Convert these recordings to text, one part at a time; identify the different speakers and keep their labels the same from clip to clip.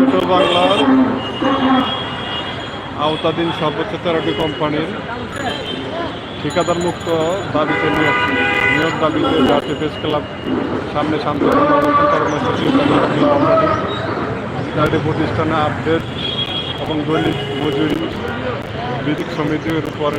Speaker 1: উত্তর বাংলার আওতাধীন সর্বোচ্চ তেরোটি কোম্পানির ঠিকাদার মুক্ত দাবিতে নিয়োগ নিয়োগ দাবিতে জাতীয় প্রেস ক্লাব সামনে শান্তপূর্ণ চারটি প্রতিষ্ঠানে আপডেট এবং দৈনিক মজুরি বিধিক সমিতির উপরে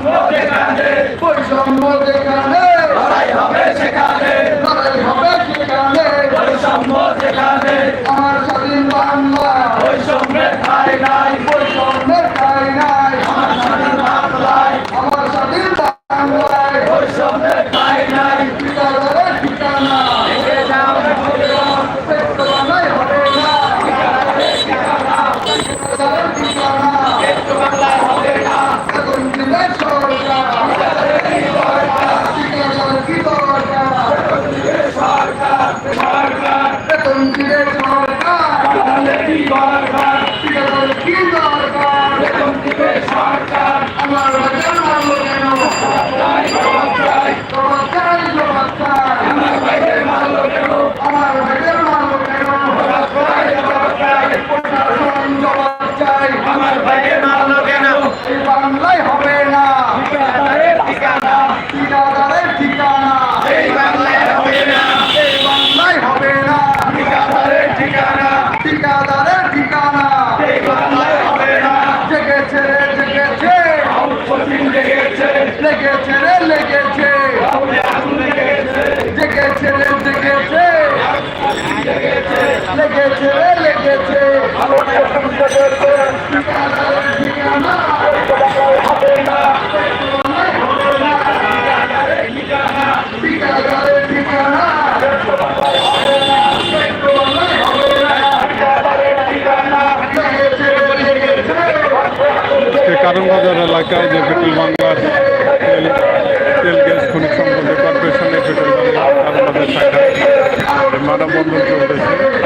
Speaker 2: vou pegar nele.
Speaker 1: Pois Thank you. এলাকায় যে পেট্রোল বাংলার তেল তেল গ্যাস খনিজ সম্পদ কর্পোরেশনের পেট্রোল বাংলা, তার শাখা মানববন্ধন চলতেছে।